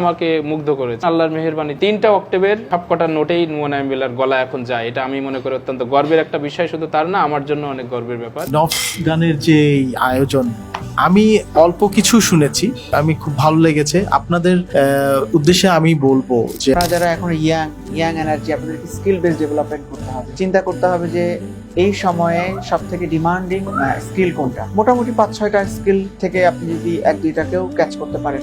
আমাকে মুগ্ধ করেছে। আল্লাহর মেহেরবানি। তিনটা অক্টোবর সবকটা নোটেই নুয়ানাইম বিল্লার গলা এখন যায়। এটা আমি মনে করি অত্যন্ত গর্বের একটা বিষয়। শুধু তার না আমার জন্য অনেক গর্বের ব্যাপার। নফস গানের যে আয়োজন আমি অল্প কিছু শুনেছি। আমি খুব ভালো লেগেছে। আপনাদের উদ্দেশ্যে আমি বলব যে আপনারা যারা এখন ইয়াং ইয়াং এনার্জি আপনাদেরকে স্কিল বেস ডেভেলপমেন্ট করতে হবে চিন্তা করতে হবে যে এই সময়ে সব থেকে ডিমান্ডিং স্কিল কোনটা? মোটামুটি পাঁচ ছয়টা স্কিল থেকে আপনি যদি এক দুইটাকেও ক্যাচ করতে পারেন।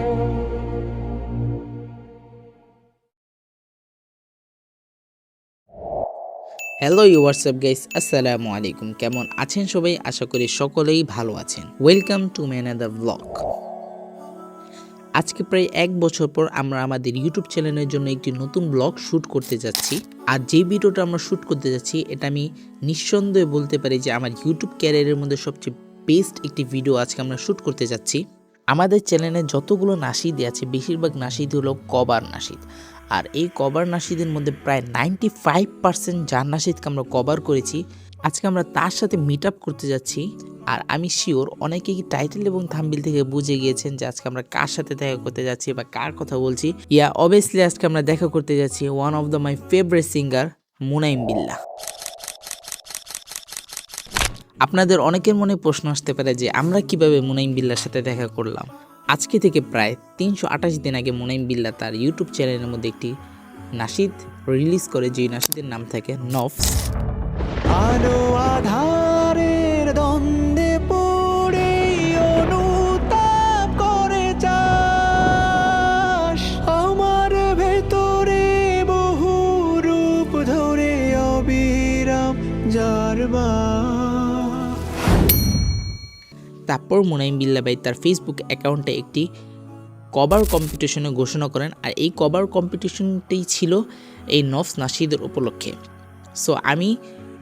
হ্যালো ইউ হোয়াটসঅ্যাপ গাইস আসসালামু আলাইকুম কেমন আছেন সবাই? আশা করি সকলেই ভালো আছেন। Welcome to man the blog আজকে প্রায় এক বছর পর আমরা আমাদের ইউটিউব চ্যানেলের জন্য একটি নতুন ব্লগ শ্যুট করতে যাচ্ছি। আর যে ভিডিওটা আমরা শ্যুট করতে যাচ্ছি, এটা আমি নিঃসন্দেহে বলতে পারি যে আমার ইউটিউব ক্যারিয়ারের মধ্যে সবচেয়ে বেস্ট একটি ভিডিও আজকে আমরা শ্যুট করতে যাচ্ছি। আমাদের চ্যানেলে যতগুলো নাসিদ আছে, বেশিরভাগ নাসিদ হলো কবার নাসিদ। আর এই কভার নাসিদের মধ্যে প্রায় নাইনটি ফাইভ পার্সেন্ট যার নাসিদকে আমরা কভার করেছি। আজকে আমরা তার সাথে মিট আপ করতে যাচ্ছি আর আমি শিওর অনেকেই টাইটেল এবং থাম্বিল থেকে বুঝে গিয়েছেন যে আজকে আমরা কার সাথে দেখা করতে যাচ্ছি বা কার কথা বলছি। ইয়া অবভিয়াসলি আজকে আমরা দেখা করতে যাচ্ছি one of the my favourite singer Munaim Billa আপনাদের অনেকের মনে প্রশ্ন আসতে পারে যে আমরা কীভাবে মুনাইম বিল্লার সাথে দেখা করলাম? আজকে থেকে প্রায় তিনশো আঠাশ দিন আগে মুনাইম বিল্লা তার ইউটিউব চ্যানেলের মধ্যে একটি নাসিদ রিলিজ করে যে নাসিদের নাম থাকে নফস। আলো আধারের তারপর মুনাইম বিল্লা ভাই তার ফেসবুক অ্যাকাউন্টে একটি কভার কম্পিটিশনে ঘোষণা করেন আর এই কভার কম্পিটিশনটি ছিল এই নফস নাসিদের উপলক্ষে। সো আমি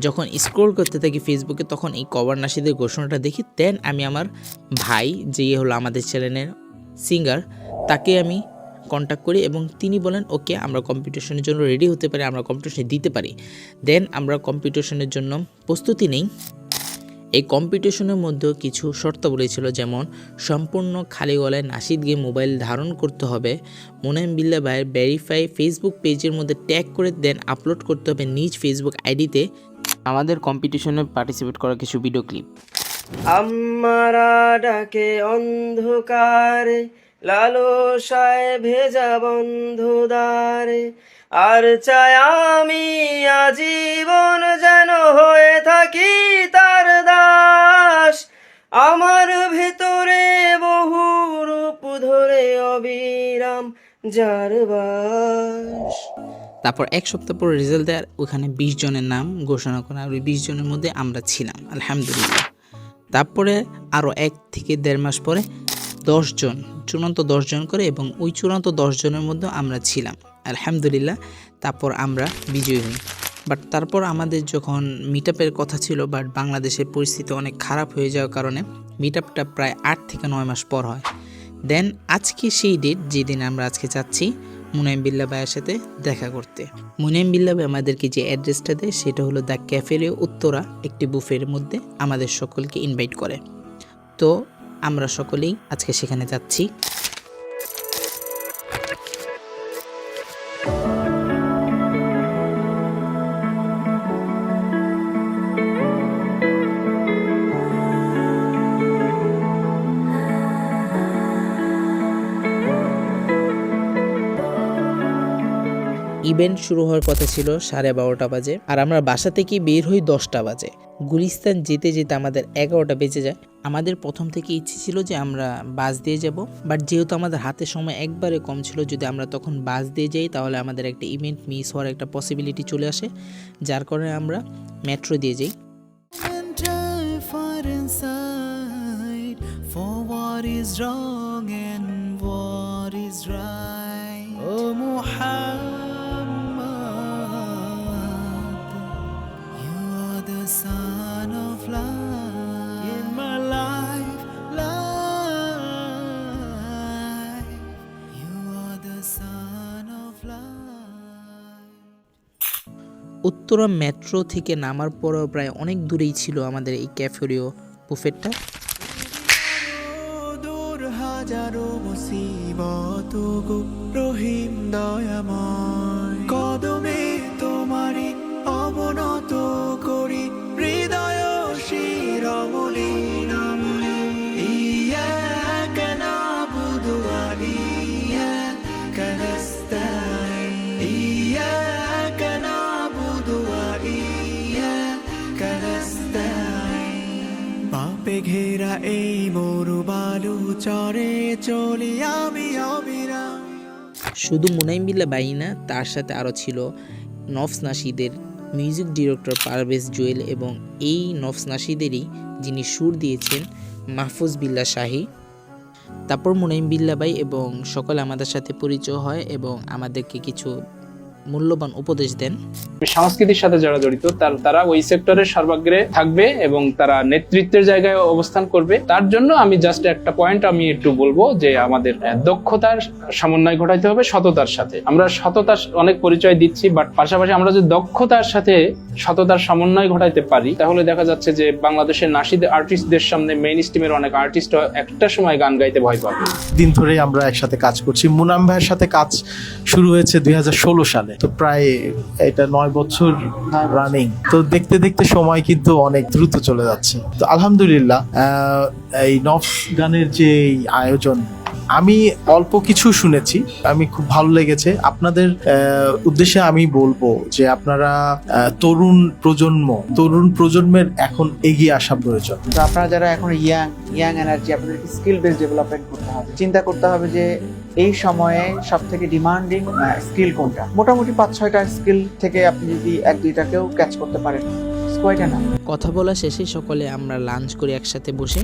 যখন স্ক্রোল করতে থাকি ফেসবুকে তখন এই কভার নাসিদের ঘোষণাটা দেখি দেন আমি আমার ভাই, যে হলো আমাদের চ্যানেলের সিঙ্গার তাকে আমি কন্ট্যাক্ট করি এবং তিনি বলেন ওকে আমরা কম্পিটিশনের জন্য রেডি হতে পারি, আমরা কম্পিটিশনে দিতে পারি। দেন আমরা কম্পিটিশনের জন্য প্রস্তুতি নেই। এই কম্পিটিশনের মধ্যেও কিছু শর্তাবলী ছিল যেমন, সম্পূর্ণ খালি গলায় নাসিদ গিয়ে মোবাইল ধারণ করতে হবে। মোনাইম বিল্লা ভাইয়ের ভেরিফাই ফেসবুক পেজের মধ্যে ট্যাগ করে দেন আপলোড করতে হবে নিজ ফেসবুক আইডিতে। আমাদের কম্পিটিশনে পার্টিসিপেট করা কিছু ভিডিও ক্লিপ আমারা ডাকে অন্ধকারে লালসায় ভেজা বন্ধুদারে, আর চাই আমি আজীবন যেন হয়ে থাকি তার দাস। আমার ভেতরে বহু রূপ ধরে অবিরাম যার বাস। তারপর এক সপ্তাহ পর রেজাল্ট দেওয়ার ওখানে বিশ জনের নাম ঘোষণা করা আর ওই বিশ জনের মধ্যে আমরা ছিলাম, আলহামদুলিল্লাহ। তারপরে আরও এক থেকে দেড় মাস পরে দশজন চূড়ান্ত দশজন করে এবং ওই চূড়ান্ত দশজনের মধ্যে আমরা ছিলাম। আলহামদুলিল্লাহ, তারপর আমরা বিজয়ী হই। বাট তারপর আমাদের যখন মিট কথা ছিল বাট বাংলাদেশের পরিস্থিতি অনেক খারাপ হয়ে যাওয়ার কারণে মিট প্রায় আট থেকে নয় মাস পর হয়। দেন আজকে সেই ডেট যেদিন আমরা আজকে যাচ্ছি মুনাইম বিল্লা ভাইয়ের সাথে দেখা করতে। মুনাইম বিল্লা ভাই আমাদেরকে যে অ্যাড্রেসটা দেয়, সেটা হলো দ্য ক্যাফেরে উত্তরা একটি বুফের মধ্যে আমাদের সকলকে ইনভাইট করে। তো আমরা সকলেই আজকে সেখানে যাচ্ছি। ইভেন্ট শুরু হওয়ার কথা ছিল সাড়ে বারোটা বাজে। আর আমরা বাসা থেকে বের হই দশটা বাজে। গুলিস্তান যেতে যেতে আমাদের এগারোটা বেজে যায়। আমাদের প্রথম থেকে ইচ্ছে ছিল যে আমরা বাস দিয়ে যাব বাট যেহেতু আমাদের হাতে সময় একবারে কম ছিল যদি আমরা তখন বাস দিয়ে যাই তাহলে আমাদের একটা ইভেন্ট মিস হওয়ার একটা পসিবিলিটি চলে আসে যার কারণে আমরা মেট্রো দিয়ে যাই is wrong and what is right. Oh Muhammad, Uttara metro থেকে নামার পরেও প্রায় অনেক দূরেই ছিল আমাদের এই ক্যাফেরিও বুফেটটা। হাজারো রহিম দয়াময়। শুধু মুনাইম বিল্লা বাই না, তার সাথে আরও ছিল নফস নাসিদের মিউজিক ডিরেক্টর পারভেজ জুয়েল এবং এই নফস নাসিদেরই যিনি সুর দিয়েছেন মাহফুজ বিল্লা শাহী। তারপর মুনাইম বিল্লা বাই এবং সকল আমাদের সাথে পরিচয় হয় এবং আমাদেরকে কিছু মূল্যবান উপদেশ দেন। সংস্কৃতির সাথে যারা জড়িত তার তারা ওই সেক্টরের সর্বাগ্রে থাকবে এবং তারা নেতৃত্বের জায়গায় অবস্থান করবে। তার জন্য আমি জাস্ট একটা পয়েন্ট আমি একটু বলব যে আমাদের দক্ষতার সমন্বয় ঘটাইতে হবে সততার সাথে। আমরা সততার অনেক পরিচয় দিচ্ছি বাট পাশাপাশি আমরা যদি দক্ষতার সাথে সততার সমন্বয় ঘটাইতে পারি তাহলে দেখা যাচ্ছে যে বাংলাদেশের নাসিদ আর্টিস্টদের সামনে মেইন স্ট্রিমের অনেক আর্টিস্ট একটা সময় গান গাইতে ভয় পাবে। দিন ধরেই আমরা একসাথে কাজ করছি। মুনাম ভাইয়ের সাথে কাজ শুরু হয়েছে দুই সালে। তো প্রায় এটা নয় বছর রানিং তো দেখতে দেখতে সময় কিন্তু অনেক দ্রুত চলে যাচ্ছে। তো আলহামদুলিল্লাহ এই নফ গানের যে আয়োজন আমি অল্প কিছু শুনেছি আমি খুব ভালো লেগেছে। আপনাদের উদ্দেশ্যে আমি বলব যে আপনারা তরুণ প্রজন্ম তরুণ প্রজন্মের এখন এগিয়ে আসা প্রয়োজন। তো আপনারা যারা এখন ইয়াং ইয়াং এনার্জি আপনাদেরকে স্কিল বেস ডেভেলপমেন্ট করতে হবে চিন্তা করতে হবে যে এই সময়ে সব থেকে ডিমান্ডিং স্কিল কোনটা? মোটামুটি পাঁচ ছয়টা স্কিল থেকে আপনি যদি এক দুইটাকেও ক্যাচ করতে পারেন কথা বলা শেষে সকলে আমরা লাঞ্চ করে একসাথে বসে।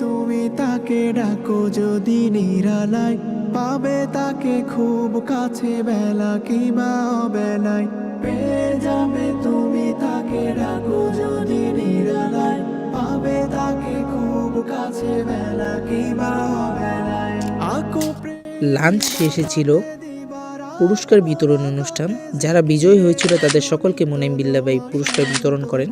তুমি তাকে ডাকো যদি নিরালায়, পাবে তাকে খুব কাছে বেলা কিবা বেলায় পেয়ে যাবে তুমি তাকে ডাকো যদি নিরালায়, পাবে তাকে খুব কাছে বেলা কিবা বেলায় আকো লাঞ্চ শেষে ছিল পুরস্কার বিতরণ অনুষ্ঠান। যারা বিজয়ী হয়েছিল তাদের সকলকে মুনাইম বিল্লাবাই পুরস্কার বিতরণ করেন।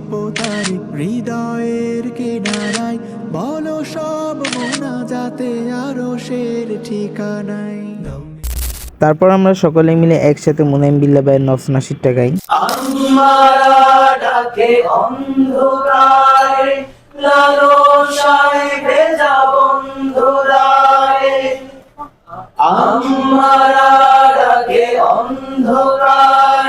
দমে জপ তারি হৃদয়ের কিনারায়। বলো সব মোনা যাতে আরও শের ঠিকানায়। তারপর আমরা সকলে মিলে একসাথে মুনাইম বিল্লাবাইয়ের নফস নাসিরটা গাই। ডাকে অন্ধকারে লালসায় ভেজা বন্ধুরারে। আমারা ডাকে অন্ধকারে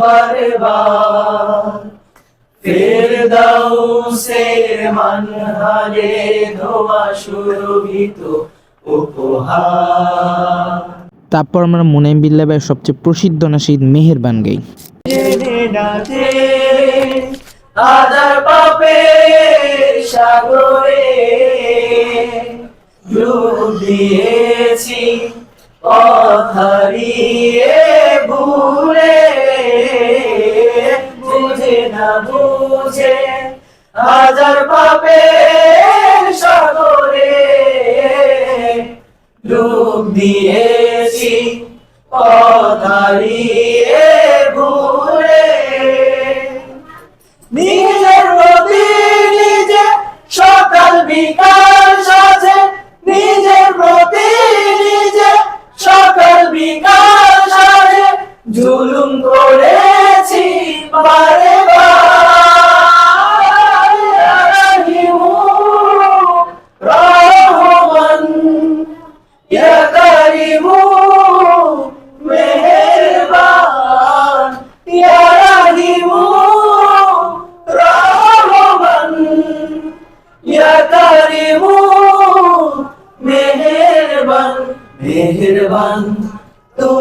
বারবার। ফের দাও সের ধোয়া সুরভিত উপহার। তারপর আমরা মুনাইম বিল্লাবাইয়ের সবচেয়ে প্রসিদ্ধ নাসিদ মেহেরবান গাই। হাজার পাপে সাগরে ডুব দিয়েছি অথারিয়ে ভুলে বুঝে না বুঝে হাজার পাপে সাগরে ডুব দিয়েছি পথারিয়ে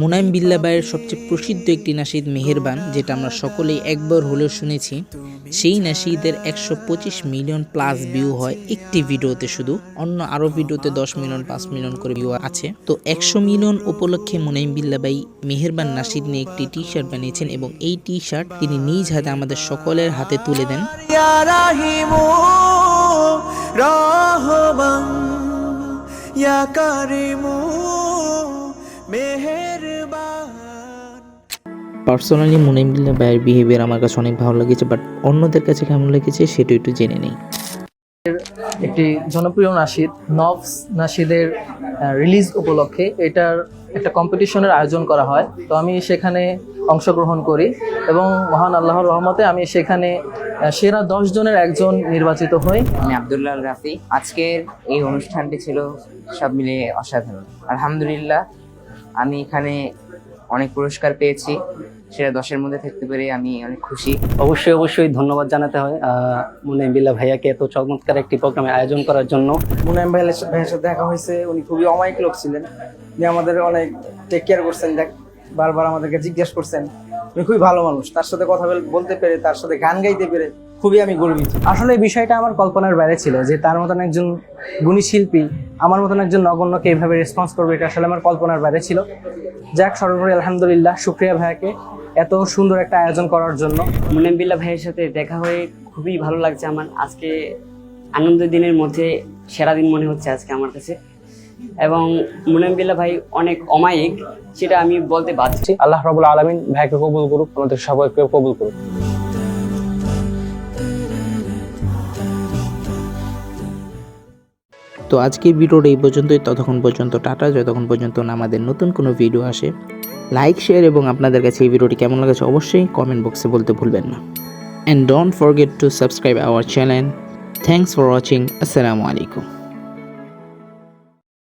মুনাইম বিল্লাবাইয়ের সবচেয়ে প্রসিদ্ধ একটি নাসিদ মেহেরবান, যেটা আমরা সকলেই একবার হলেও শুনেছি। সেই নাসিদের একশো পঁচিশ মিলিয়ন প্লাস ভিউ হয় একটি ভিডিওতে শুধু। অন্য আরও ভিডিওতে দশ মিলিয়ন, পাঁচ মিলিয়ন করে ভিউ আছে। তো একশো মিলিয়ন উপলক্ষে মুনাইম বিল্লাবাই মেহেরবান নাসিদ নিয়ে একটি টি শার্ট বানিয়েছেন এবং এই টি শার্ট তিনি নিজ হাতে আমাদের সকলের হাতে তুলে দেন। ইয়া কারিমু। পার্সোনালি মুনাইম বিল্লাবাইয়ের বিহেভিয়ার আমার কাছে অনেক ভালো লেগেছে বাট অন্যদের কাছে কেমন লেগেছে সেটা একটু জেনে নেই। একটি জনপ্রিয় নাশিদ নভস নাশিদের রিলিজ উপলক্ষে এটার একটা কম্পিটিশনের আয়োজন করা হয়। তো আমি সেখানে অংশগ্রহণ করি এবং মহান আল্লাহর রহমতে আমি সেখানে সেরা দশ জনের একজন নির্বাচিত হই। আমি আবদুল্লাহ রাফি আজকের এই অনুষ্ঠানটি ছিল সব মিলিয়ে অসাধারণ। আলহামদুলিল্লাহ আমি এখানে অনেক পুরস্কার পেয়েছি। সেটা দশের মধ্যে থাকতে পেরে আমি অনেক খুশি। অবশ্যই অবশ্যই ধন্যবাদ জানাতে হয় মুনাইম বিল্লা ভাইয়াকে এত চমৎকার একটি প্রোগ্রামে আয়োজন করার জন্য। মুনাইম ভাইয়ের ভাইয়ের সাথে দেখা হয়েছে, উনি খুবই অমায়িক লোক ছিলেন। উনি আমাদের অনেক টেক কেয়ার করছেন, দেখ, বারবার আমাদেরকে জিজ্ঞেস করছেন। উনি খুবই ভালো মানুষ, তার সাথে কথা বল- বলতে পেরে, তার সাথে গান গাইতে পেরে খুবই আমি গর্বিত। আসলে এই বিষয়টা আমার কল্পনার বাইরে ছিল, যে তার মতন একজন গুণী শিল্পী, আমার মতন একজন নগণ্যকে এইভাবে রেসপন্স করবে, এটা আসলে আমার কল্পনার বাইরে ছিল। যাক, সর্বোপরি আলহামদুলিল্লাহ, শুক্রিয়া ভাইয়াকে। এত সুন্দর একটা আয়োজন করার জন্য। মুনাম বিল্লা ভাইয়ের সাথে দেখা হয়ে খুবই ভালো লাগছে আমার। আজকে আনন্দের দিনের মধ্যে সেরা দিন মনে হচ্ছে আজকে আমার কাছে। এবং মুনেম বিল্লা ভাই অনেক অমায়িক সেটা আমি বলতে পারছি আল্লাহ রবুল আলমিন ভাইকে কবুল করুক আমাদের সবাইকে কবুল করুক। তো আজকের ভিডিওটা এই পর্যন্তই। ততক্ষণ পর্যন্ত টাটা, যতক্ষণ পর্যন্ত না আমাদের নতুন কোনো ভিডিও আসে। লাইক শেয়ার এবং আপনাদের কাছে এই ভিডিওটি কেমন লাগেছে অবশ্যই কমেন্ট বক্সে বলতে ভুলবেন না। And don't forget to subscribe our channel thanks for watching আসসালামু আলাইকুম